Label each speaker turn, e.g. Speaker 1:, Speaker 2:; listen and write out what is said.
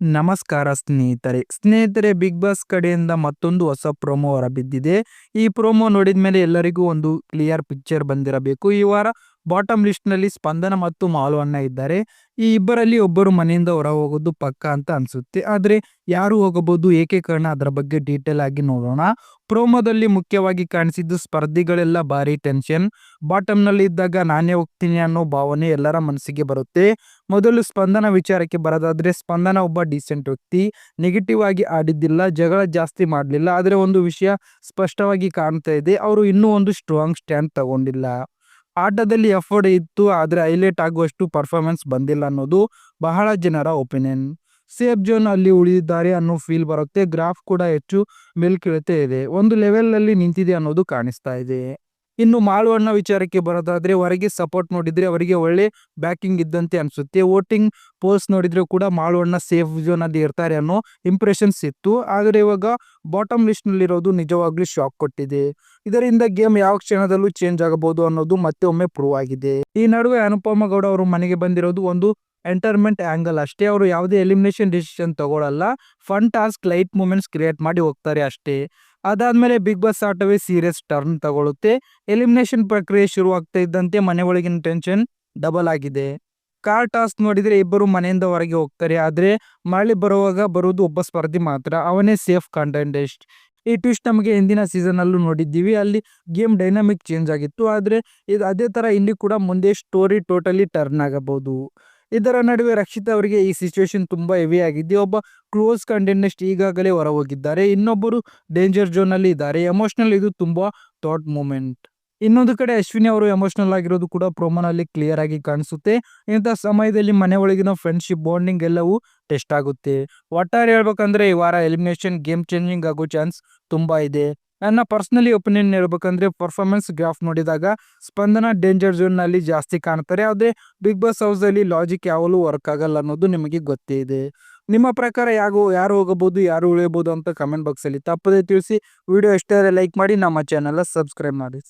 Speaker 1: ನಮಸ್ಕಾರ ಸ್ನೇಹಿತರೆ. ಸ್ನೇಹಿತರೆ ಬಿಗ್ ಬಾಸ್ ಕಡೆಯಿಂದ ಮತ್ತೊಂದು ಹೊಸ ಪ್ರೋಮೋ ಹೊರಬಿದ್ದಿದೆ ಈ ಪ್ರೋಮೋ ನೋಡಿದ ಮೇಲೆ ಎಲ್ಲರಿಗೂ ಒಂದು ಕ್ಲಿಯರ್ ಪಿಕ್ಚರ್ ಬಂದಿರಬೇಕು. ಈ ವಾರ ಬಾಟಮ್ ಲಿಸ್ಟ್ನಲ್ಲಿ ಸ್ಪಂದನ ಮತ್ತು ಮಾಲ್ವಣ್ಣ ಇದ್ದಾರೆ. ಈ ಇಬ್ಬರಲ್ಲಿ ಒಬ್ಬರು ಮನೆಯಿಂದ ಹೊರ ಹೋಗೋದು ಪಕ್ಕ ಅಂತ ಅನಿಸುತ್ತೆ. ಆದರೆ ಯಾರು ಹೋಗಬಹುದು, ಏಕೆ ಕಾರಣ ಅದರ ಬಗ್ಗೆ ಡೀಟೇಲ್ ಆಗಿ ನೋಡೋಣ. ಪ್ರೋಮೋದಲ್ಲಿ ಮುಖ್ಯವಾಗಿ ಕಾಣಿಸಿದ್ದು ಸ್ಪರ್ಧಿಗಳೆಲ್ಲ ಭಾರಿ ಟೆನ್ಷನ್ ಬಾಟಮ್ನಲ್ಲಿ ಇದ್ದಾಗ ನಾನೇ ಹೋಗ್ತೀನಿ ಅನ್ನೋ ಭಾವನೆ ಎಲ್ಲರ ಮನಸ್ಸಿಗೆ ಬರುತ್ತೆ. ಮೊದಲು ಸ್ಪಂದನ ವಿಚಾರಕ್ಕೆ ಬರೋದಾದ್ರೆ ಸ್ಪಂದನ ಒಬ್ಬ ಡೀಸೆಂಟ್ ವ್ಯಕ್ತಿ. ನೆಗೆಟಿವ್ ಆಗಿ ಆಡಿದ್ದಿಲ್ಲ, ಜಗಳ ಜಾಸ್ತಿ ಮಾಡಲಿಲ್ಲ. ಆದರೆ ಒಂದು ವಿಷಯ ಸ್ಪಷ್ಟವಾಗಿ ಕಾಣ್ತಾ ಇದೆ. ಅವರು ಇನ್ನೂ ಒಂದು ಸ್ಟ್ರಾಂಗ್ ಸ್ಟ್ಯಾಂಡ್ ತಗೊಂಡಿಲ್ಲ. ಆಟದಲ್ಲಿ ಎಫರ್ಡ್ ಇತ್ತು, ಆದರೆ ಹೈಲೈಟ್ ಆಗುವಷ್ಟು ಪರ್ಫಾರ್ಮೆನ್ಸ್ ಬಂದಿಲ್ಲ ಅನ್ನೋದು ಬಹಳ ಜನರ ಒಪಿನಿಯನ್ ಸೇಫ್ ಜೋನ್ ಅಲ್ಲಿ ಉಳಿದಿದ್ದಾರೆ ಅನ್ನೋ ಫೀಲ್ ಬರುತ್ತೆ ಗ್ರಾಫ್ ಕೂಡ ಹೆಚ್ಚು ಮೇಲ್ಕೆಳತೆ ಇದೆ. ಒಂದು ಲೆವೆಲ್ ಅಲ್ಲಿ ನಿಂತಿದೆ ಅನ್ನೋದು ಕಾಣಿಸ್ತಾ ಇದೆ. ಇನ್ನು ಮಾಳುವಣ್ಣ ವಿಚಾರಕ್ಕೆ ಬರೋದಾದ್ರೆ ಹೊರಗೆ ಸಪೋರ್ಟ್ ನೋಡಿದ್ರೆ ಅವರಿಗೆ ಒಳ್ಳೆ ಬ್ಯಾಕಿಂಗ್ ಇದ್ದಂತೆ ಅನಿಸುತ್ತೆ. ವೋಟಿಂಗ್ ಪೋಸ್ಟ್ ನೋಡಿದ್ರೆ ಕೂಡ ಮಾಳುವಣ್ಣ ಸೇಫ್ ಝೋನ್ ಇರ್ತಾರೆ ಅನ್ನೋ ಇಂಪ್ರೆಷನ್ಸ್ ಇತ್ತು ಆದರೆ ಇವಾಗ ಬಾಟಮ್ ಲಿಸ್ಟ್ನಲ್ಲಿರೋದು ನಿಜವಾಗ್ಲೂ ಶಾಕ್ ಕೊಟ್ಟಿದೆ. ಇದರಿಂದ ಗೇಮ್ ಯಾವ ಕ್ಷಣದಲ್ಲೂ ಚೇಂಜ್ ಆಗಬಹುದು ಅನ್ನೋದು ಮತ್ತೆ ಒಮ್ಮೆ ಪ್ರೂವ್ ಆಗಿದೆ. ಈ ನಡುವೆ ಅನುಪಮ ಗೌಡ ಅವರು ಮನೆಗೆ ಬಂದಿರೋದು ಒಂದು ಎಂಟರ್ಮೆಂಟ್ ಆ್ಯಂಗಲ್ ಅಷ್ಟೇ. ಅವರು ಯಾವುದೇ ಎಲಿಮಿನೇಷನ್ ಡಿಸಿಷನ್ ತಗೊಳ್ಳಲ್ಲ fun task light moments create ಮಾಡಿ ಹೋಗ್ತಾರೆ ಅಷ್ಟೇ. ಅದಾದ್ಮೇಲೆ ಬಿಗ್ ಬಾಸ್ ಆಟವೇ ಸೀರಿಯಸ್ ಟರ್ನ್ ತಗೊಳ್ಳುತ್ತೆ. ಎಲಿಮಿನೇಷನ್ ಪ್ರಕ್ರಿಯೆ ಶುರುವಾಗ್ತಾ ಇದ್ದಂತೆ ಮನೆ ಒಳಗಿನ ಟೆನ್ಷನ್ ಡಬಲ್ ಆಗಿದೆ. ಕಾರ್ ಟಾಸ್ಕ್ ನೋಡಿದರೆ ಇಬ್ಬರು ಮನೆಯಿಂದ ಹೊರಗೆ ಹೋಗ್ತಾರೆ. ಆದ್ರೆ ಮಳೆ ಬರುವಾಗ ಬರುವುದು ಒಬ್ಬ ಸ್ಪರ್ಧಿ ಮಾತ್ರ. ಅವನೇ ಸೇಫ್ ಕಂಟೆಂಟೆಸ್ಟ್ ಈ ಟ್ವಿಸ್ಟ್ ನಮಗೆ ಹಿಂದಿನ ಸೀಸನಲ್ಲೂ ನೋಡಿದ್ದೀವಿ. ಅಲ್ಲಿ ಗೇಮ್ ಡೈನಾಮಿಕ್ ಚೇಂಜ್ ಆಗಿತ್ತು. ಆದ್ರೆ ಇದು ಅದೇ ಥರ ಇಲ್ಲಿ ಕೂಡ ಮುಂದೆ ಸ್ಟೋರಿ ಟೋಟಲಿ ಟರ್ನ್ ಆಗಬಹುದು. ಇದರ ನಡುವೆ ರಕ್ಷಿತ್ ಅವರಿಗೆ ಈ ಸಿಚುವೇಶನ್ ತುಂಬಾ ಹೆವಿ ಆಗಿದೆ ಒಬ್ಬ ಕ್ಲೋಸ್ ಕಂಟೆಂಟೆಸ್ಟ್ ಈಗಾಗಲೇ ಹೊರ ಹೋಗಿದ್ದಾರೆ ಇನ್ನೊಬ್ಬರು ಡೇಂಜರ್ ಝೋನ್ ಅಲ್ಲಿ ಇದ್ದಾರೆ. ಎಮೋಷನಲ್ ಇದು ತುಂಬಾ ಥಾಟ್ ಮೂಮೆಂಟ್ ಇನ್ನೊಂದು ಕಡೆ ಅಶ್ವಿನಿ ಅವರು ಎಮೋಷನಲ್ ಆಗಿರೋದು ಕೂಡ ಪ್ರೊಮೋನಲ್ಲಿ ಕ್ಲಿಯರ್ ಆಗಿ ಕಾಣಿಸುತ್ತೆ. ಇಂಥ ಸಮಯದಲ್ಲಿ ಮನೆ ಒಳಗಿನ ಫ್ರೆಂಡ್ಶಿಪ್ ಬಾಂಡಿಂಗ್ ಎಲ್ಲವೂ ಟೆಸ್ಟ್ ಆಗುತ್ತೆ. ಒಟ್ಟಾರೆ ಹೇಳ್ಬೇಕಂದ್ರೆ ಈ ವಾರ ಎಲಿಮಿನೇಷನ್ ಗೇಮ್ ಚೇಂಜಿಂಗ್ ಆಗೋ ಚಾನ್ಸ್ ತುಂಬಾ ಇದೆ. ನನ್ನ ಪರ್ಸ್ನಲಿ ಒಪಿನಿಯನ್ ಹೇಳ್ಬೇಕಂದ್ರೆ ಪರ್ಫಾರ್ಮೆನ್ಸ್ ಗ್ರಾಫ್ ನೋಡಿದಾಗ ಸ್ಪಂದನ ಡೇಂಜರ್ ಝೋನ್ನಲ್ಲಿ ಜಾಸ್ತಿ ಕಾಣ್ತಾರೆ, ಆದ್ರೆ ಬಿಗ್ ಬಾಸ್ ಹೌಸ್ ಅಲ್ಲಿ ಲಾಜಿಕ್ ಯಾವಾಗಲೂ ವರ್ಕ್ ಆಗಲ್ಲ ಅನ್ನೋದು ನಿಮಗೆ ಗೊತ್ತೇ ಇದೆ. ನಿಮ್ಮ ಪ್ರಕಾರ ಯಾರು ಯಾರು ಹೋಗಬಹುದು, ಯಾರು ಉಳಿಯಬಹುದು ಅಂತ ಕಮೆಂಟ್ ಬಾಕ್ಸ್ ಅಲ್ಲಿ ತಪ್ಪದೆ ತಿಳಿಸಿ. ವಿಡಿಯೋ ಎಷ್ಟಾದ್ರೆ ಲೈಕ್ ಮಾಡಿ, ನಮ್ಮ ಚಾನೆಲ್ ಸಬ್ಸ್ಕ್ರೈಬ್ ಮಾಡಿ.